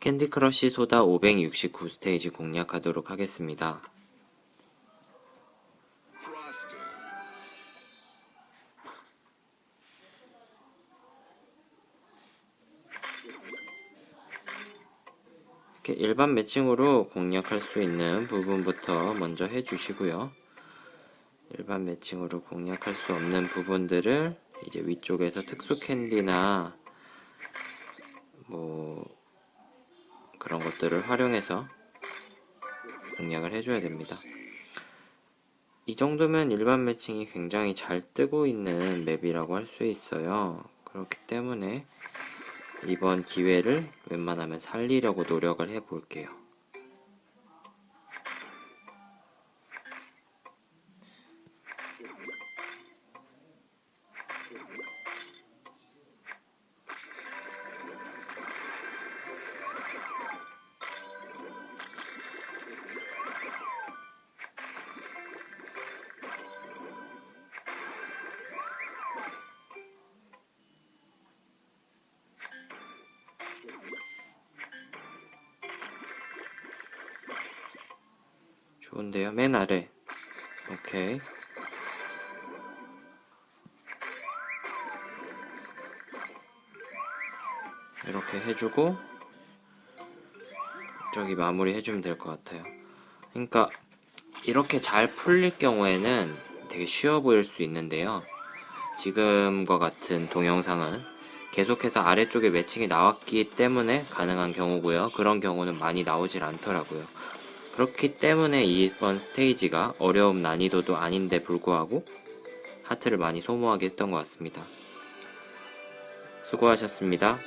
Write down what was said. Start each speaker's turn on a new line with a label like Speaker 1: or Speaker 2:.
Speaker 1: 캔디 크러쉬 소다 569 스테이지 공략하도록 하겠습니다. 이렇게 일반 매칭으로 공략할 수 있는 부분부터 먼저 해주시고요. 일반 매칭으로 공략할 수 없는 부분들을 이제 위쪽에서 특수 캔디나 뭐 그런 것들을 활용해서 공략을 해줘야 됩니다. 이 정도면 일반 매칭이 굉장히 잘 뜨고 있는 맵이라고 할 수 있어요. 그렇기 때문에 이번 기회를 웬만하면 살리려고 노력을 해볼게요. 좋은데요. 맨 아래. 오케이. 이렇게 해주고 저기 마무리 해주면 될 것 같아요. 그러니까 이렇게 잘 풀릴 경우에는 되게 쉬워 보일 수 있는데요. 지금과 같은 동영상은 계속해서 아래쪽에 매칭이 나왔기 때문에 가능한 경우고요. 그런 경우는 많이 나오질 않더라고요. 그렇기 때문에 이번 스테이지가 어려움 난이도도 아닌데 불구하고 하트를 많이 소모하게 했던 것 같습니다. 수고하셨습니다.